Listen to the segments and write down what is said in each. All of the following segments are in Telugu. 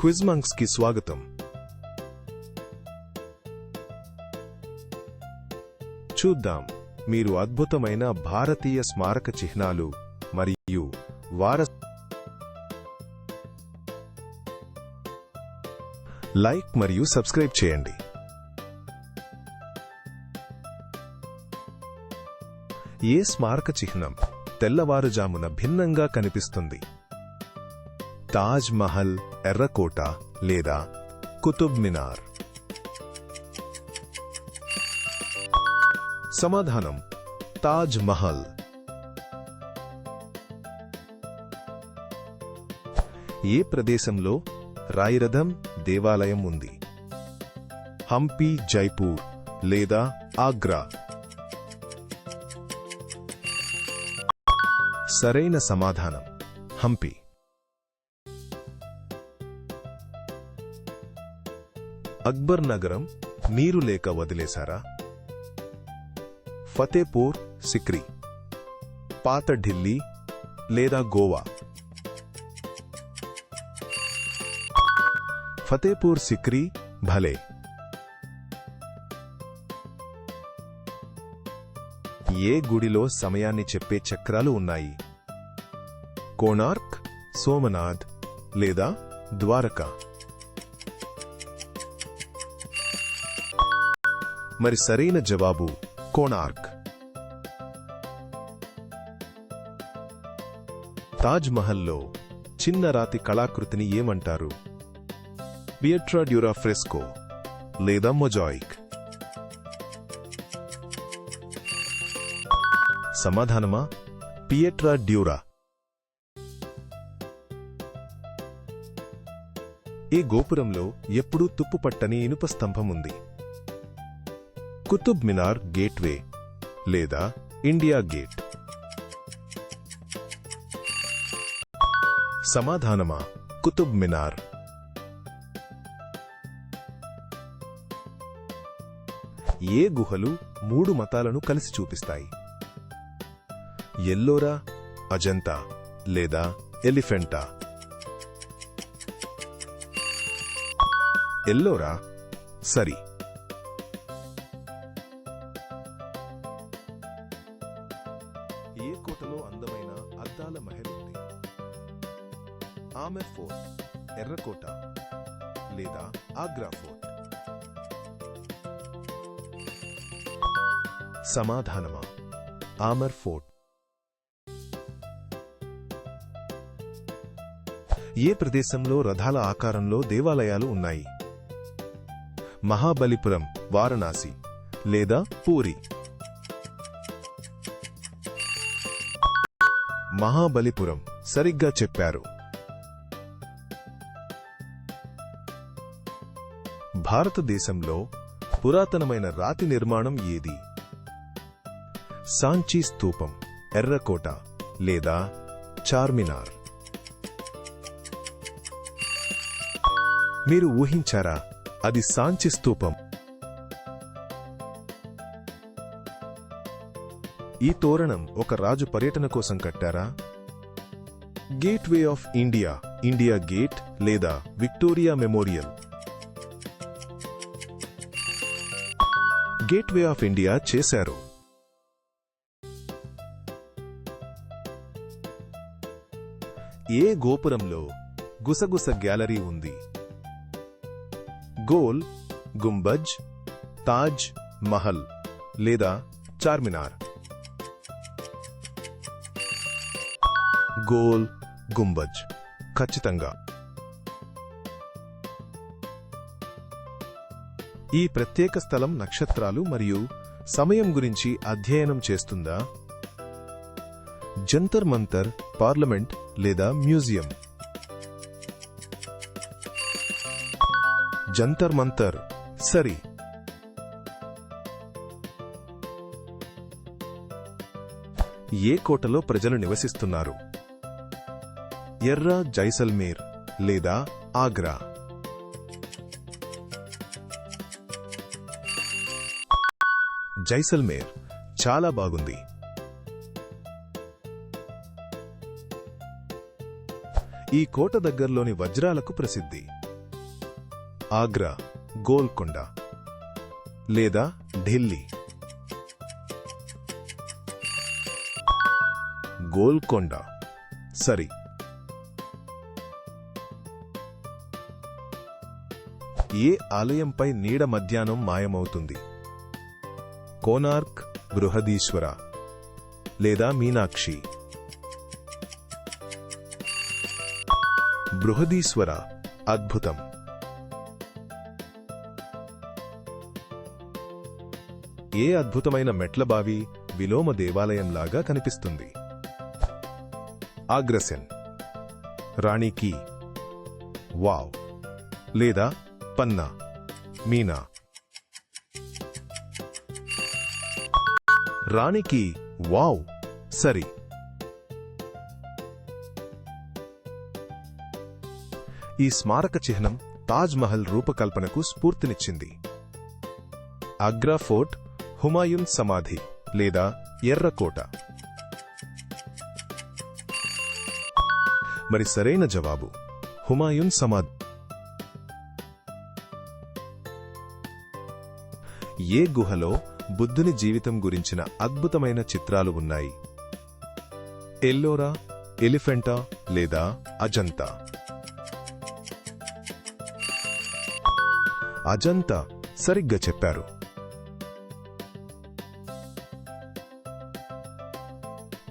క్విజ్ మంక్స్కి స్వాగతం. చూద్దాం. మీరు అద్భుతమైన భారతీయ స్మారక చిహ్నాలు మరియు వారస లైక్ మరియు సబ్స్క్రైబ్ చేయండి. ఏ స్మారక చిహ్నం తెల్లవారుజామున భిన్నంగా కనిపిస్తుంది? తాజ్ మహల్ ఎర్రకోట లేదా కుతుబ్ మినార్. సమాధానం తాజ్ మహల్. ఏ ప్రదేశంలో రాయిరథం దేవాలయం ఉంది? హంపి జైపూర్ లేదా ఆగ్రా? సరైన సమాధానం హంపి. అక్బర్ నగరం నీరు లేక వదిలేశారా? ఫతేపూర్ సిక్రీ పాత ఢిల్లీ లేదా గోవా? ఫతేపూర్ సిక్రీ భలే. ఏ గుడిలో సమయాన్ని చెప్పే చక్రాలు ఉన్నాయి? కోణార్క్ సోమనాథ్ లేదా ద్వారకా? మరి సరైన జవాబు కోణార్క్. తాజ్ మహల్లో చిన్న రాతి కళాకృతిని ఏమంటారు? బియట్రా డ్యూరా ఫ్రెస్కో లేదా మొజాయిక్? సమాధానమా? Pietra dura. ఈ గోపురంలో ఎప్పుడూ తుప్పుపట్టని ఇనుప స్తంభం ఉంది కుతుబ్ మినార్ గేట్వే లేదా ఇండియా గేట్. సమాధానమా కుతుబ్ మినార్. ఏ గుహలు మూడు మతాలను కలిసి చూపిస్తాయి? ఎల్లోరా అజంతా లేదా ఎలిఫెంటా? ఎల్లోరా సరి. ఫోర్ట్ సమాధానమా ఆమర్ ఫోర్ట్ ఏ ప్రదేశంలో రథాల ఆకారంలో దేవాలయాలు ఉన్నాయి? మహాబలిపురం వారణాసి లేదా పూరి? మహాబలిపురం సరిగ్గా చెప్పారు. భారతదేశంలో పురాతనమైన రాతి నిర్మాణం ఏది? సాంచీ స్తూపం ఎర్రకోట లేదా చార్మినార్? మీరు ఊహించారా అది సాంచి స్తూపం ఈ తోరణం ఒక రాజు పర్యటన కోసం కట్టారా? Gateway of India India Gate లేదా Victoria Memorial? Gateway of India చేశారు. ఏ గోపురంలో గుసగుస గ్యాలరీ ఉంది? గోల్ గుంబజ్ తాజ్ మహల్ లేదా చార్మినార్? గోల్ గుంబజ్. ఖచ్చితంగా. ఈ ప్రత్యేక స్థలం నక్షత్రాలు మరియు సమయం గురించి అధ్యయనం చేస్తుందా? జంతర్ మంతర్ పార్లమెంట్ లేదా మ్యూజియం? జంతర్ మంతర్ సరి. ఏ కోటలో ప్రజలు నివసిస్తున్నారు? ఎర్ర జైసల్మేర్ లేదా ఆగ్రా? జైసల్మేర్ చాలా బాగుంది. ఈ కోట దగ్గర్లోని వజ్రాలకు ప్రసిద్ధి. ఆగ్రా గోల్కొండ లేదా ఢిల్లీ. గోల్కొండ సరి. ఏ ఆలయంపై నీడ మధ్యాహ్నం మాయమవుతుంది? కోనార్క్ బృహదీశ్వర లేదా మీనాక్షి. బృహదీశ్వర అద్భుతం. ఏ అద్భుతమైన మెట్లబావి విలోమ దేవాలయంలాగా కనిపిస్తుంది? ఆగ్రసెన్ రాణికి. వావ్. లేదా పన్నా. మీనా. రాణికి వావ్ సరి. ఈ స్మారక చిహ్నం తాజ్ మహల్ రూపకల్పనకు స్ఫూర్తినిచ్చింది. ఆగ్రా ఫోర్ట్ హుమాయున్ సమాధి లేదా ఎర్రకోట మరి సరైన జవాబు హుమాయున్ సమాధి. ఏ గుహలో బుద్ధుని జీవితం గురించిన అద్భుతమైన చిత్రాలు ఉన్నాయి. ఎల్లోరా ఎలిఫెంటా లేదా అజంతా? అజంతా సరిగ్గా చెప్పారు.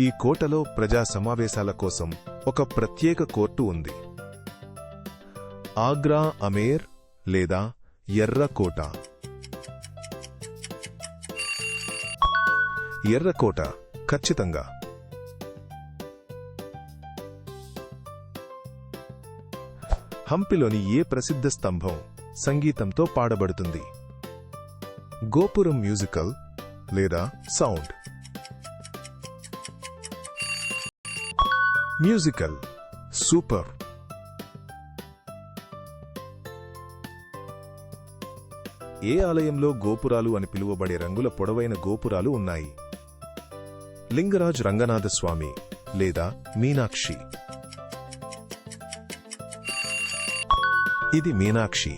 ఈ కోటలో ప్రజా సమావేశాల కోసం ఒక ప్రత్యేక కోర్టు ఉంది. ఆగ్రా అమేర్ లేదా ఎర్ర కోట. ఎర్రకోట ఖచ్చితంగా. హంపిలోని ఏ ప్రసిద్ధ స్తంభం సంగీతంతో పాడబడుతుంది? గోపురం మ్యూజికల్ లేదా సౌండ్? Musical super. ఏ ఆలయంలో గోపురాలు అని పిలువబడే రంగుల పొడవైన గోపురాలు ఉన్నాయి? లింగరాజ్ రంగనాథ స్వామి లేదా మీనాక్షి. ఇది మీనాక్షి.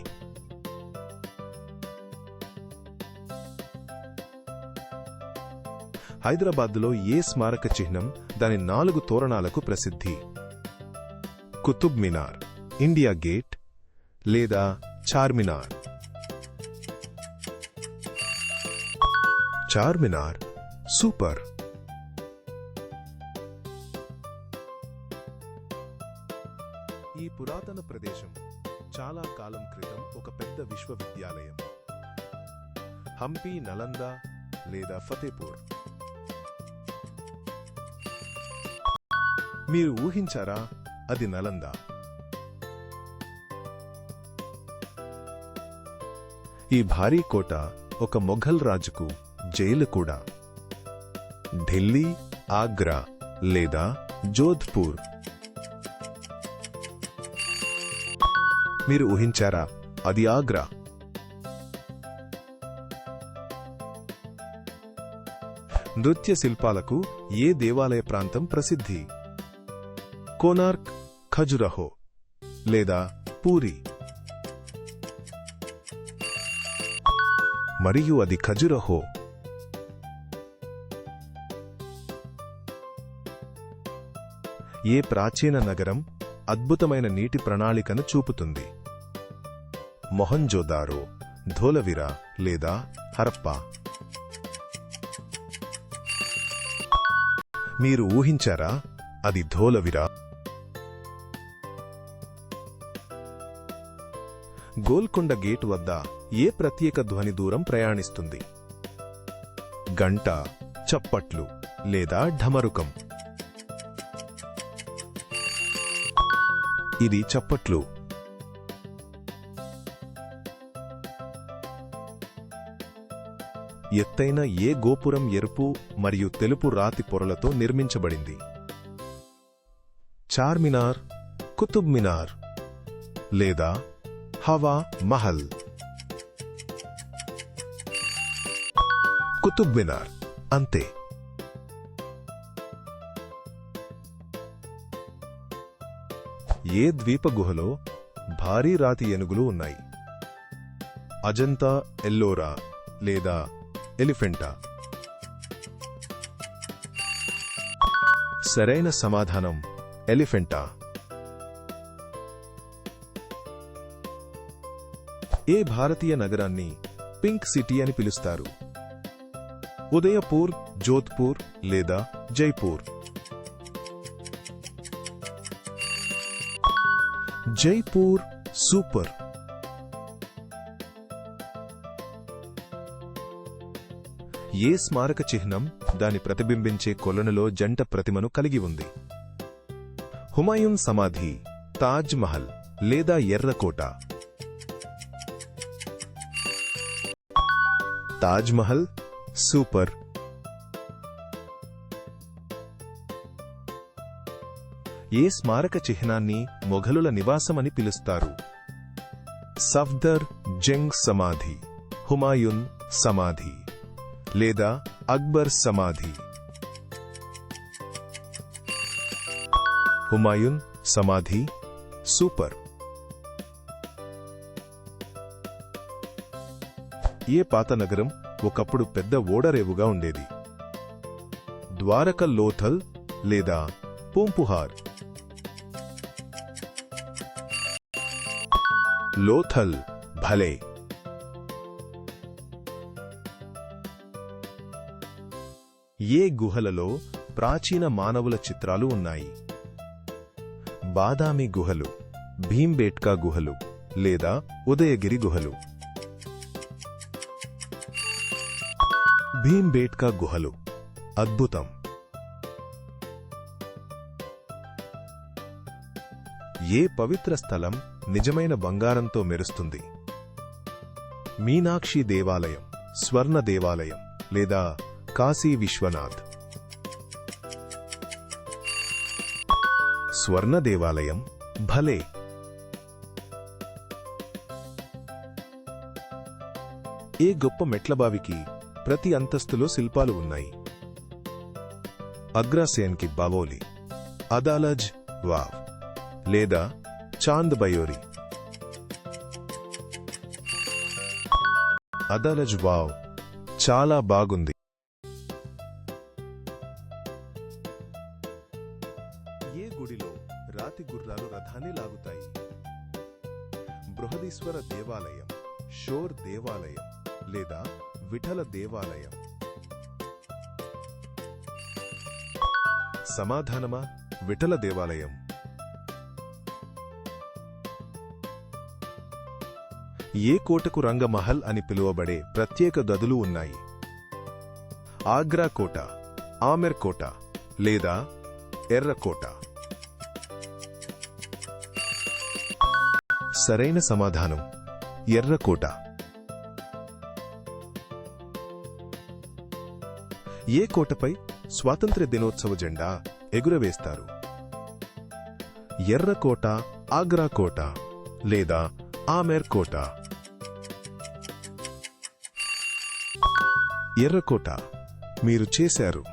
హైదరాబాద్లో ఏ స్మారక చిహ్నం దాని నాలుగు తోరణాలకు ప్రసిద్ధి? కుతుబ్ మినార్ ఇండియా గేట్ లేదా చార్మినార్ చార్మినార్ సూపర్. పురాతన ప్రదేశం చాలా కాలం క్రితం ఒక పెద్ద విశ్వవిద్యాలయం. హంపి నలంద లేదా ఫతేపూర్. మీరు ఊహించారా? అది నలంద? ఈ భారీ కోట ఒక మొఘల్ రాజుకు జైలు కూడా. ఢిల్లీ ఆగ్రా లేదా జోధ్పూర్. మీరు ఊహించారా? అది ఆగ్రా. నృత్య శిల్పాలకు ఏ దేవాలయ ప్రాంతం ప్రసిద్ధి? కోనార్క్ ఖజురహో లేదా పూరి? మరియు అది ఖజురహో. ఏ ప్రాచీన నగరం అద్భుతమైన నీటి ప్రణాళికను చూపుతుంది? మొహంజోదారో ధోలవిరా లేదా హరప్పా. మీరు ఊహించారా? అది ధోలవిరా. గోల్కొండ గేటు వద్ద ఏ ప్రత్యేక ధ్వని దూరం ప్రయాణిస్తుంది? గంట చప్పట్లు లేదా ఢమరుకం? ఇది చప్పట్లు. ఎత్తైన ఏ గోపురం ఎరుపు మరియు తెలుపు రాతి పొరలతో నిర్మించబడింది. చార్మినార్ కుతుబ్ మినార్ లేదా హవా మహల్. కుతుబ్ మినార్ అంతే. ఏ ద్వీప గుహలో భారీ రాతి ఏనుగులు ఉన్నాయి? అజంతా ఎల్లోరా లేదా ఎలిఫెంటా. సరైన సమాధానం ఎలిఫెంటా. ఏ భారతీయ నగరాన్ని పింక్ సిటీ అని పిలుస్తారు? ఉదయపూర్ జోధ్పూర్ లేదా జైపూర్? జైపూర్ సూపర్. ఏ స్మారక చిహ్నం దాని ప్రతిబింబించే కొలనులో జంట ప్రతిమను కలిగి ఉంది? హుమాయూన్ సమాధి తాజ్ మహల్ లేదా ఎర్రకోట తాజ్ మహల్ సూపర్. ఏ స్మారక చిహ్నాన్ని మొఘలుల నివాసమని పిలుస్తారు? సఫ్దర్ జంగ్ సమాధి హుమాయున్ సమాధి. లేదా అక్బర్ సమాధి. హుమాయున్ సమాధి సూపర్. ఏ పాత నగరం ఒకప్పుడు పెద్ద ఓడరేవుగా ఉండేది? ద్వారక లోథల్ లేదా పూంపుహార్? లోథల్ భలే. ఏ గుహలలో ప్రాచీన మానవుల చిత్రాలు ఉన్నాయి? బాదామి గుహలు భీంబేట్కా గుహలు లేదా ఉదయగిరి గుహలు? భీంబేట్కా గుహలు అద్భుతం! ఏ పవిత్ర స్థలం నిజమైన బంగారంతో మెరుస్తుంది? మీనాక్షి దేవాలయం స్వర్ణ దేవాలయం లేదా కాశీ విశ్వనాథ్. స్వర్ణ దేవాలయం భలే! ఏ గొప్ప మెట్లబావికి ప్రతి అంతస్తులో శిల్పాలు ఉన్నాయి. అగ్రాసేన్కి బావోలి అదాలజ్ వావ్ లేదా చాంద్ బయోరి. అదాలజ్ వావ్ చాలా బాగుంది. సమాధానమా? విఠల దేవాలయం. ఏ కోటకు రంగమహల్ అని పిలువబడే ప్రత్యేక గదులు ఉన్నాయి. ఆగ్రా కోట ఆమెర్ కోట లేదా ఎర్రకోట సరైన సమాధానం ఎర్రకోట ఏ కోటపై స్వాతంత్ర్య దినోత్సవ జెండా ఎగురవేస్తారు. ఎర్రకోట ఆగ్రా కోట లేదా ఆమెర్ కోట. ఎర్రకోట మీరు చేశారు.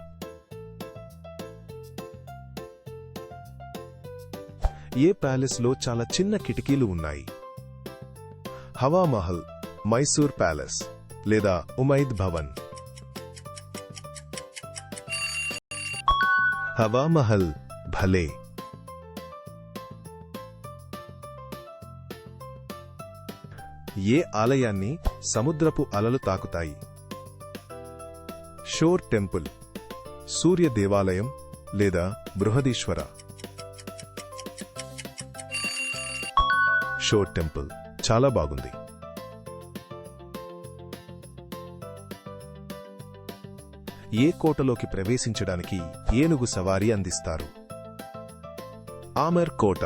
ఏ ప్యాలెస్లో చాలా చిన్న కిటికీలు ఉన్నాయి? హవామహల్ మైసూర్ ప్యాలెస్ లేదా ఉమైద్ భవన్. హవామహల్ భలే. ఏ ఆలయాన్ని సముద్రపు అలలు తాకుతాయి? షోర్ టెంపుల్ సూర్య దేవాలయం లేదా బృహదీశ్వర? షోర్ టెంపుల్ చాలా బాగుంది. ఏ కోటలోకి ప్రవేశించడానికి ఏనుగు సవారీ అందిస్తారు. ఆమెర్ కోట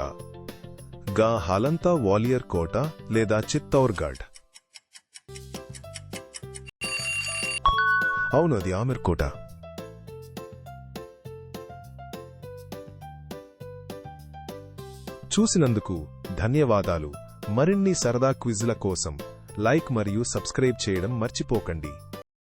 గా హాలంతా వాలియర్ కోట లేదా చిత్తౌర్గఢ్ అవును అది ఆమెర్ కోట. చూసినందుకు ధన్యవాదాలు. మరిన్ని సరదా క్విజ్ల కోసం లైక్ మరియు సబ్స్క్రైబ్ చేయడం మర్చిపోకండి.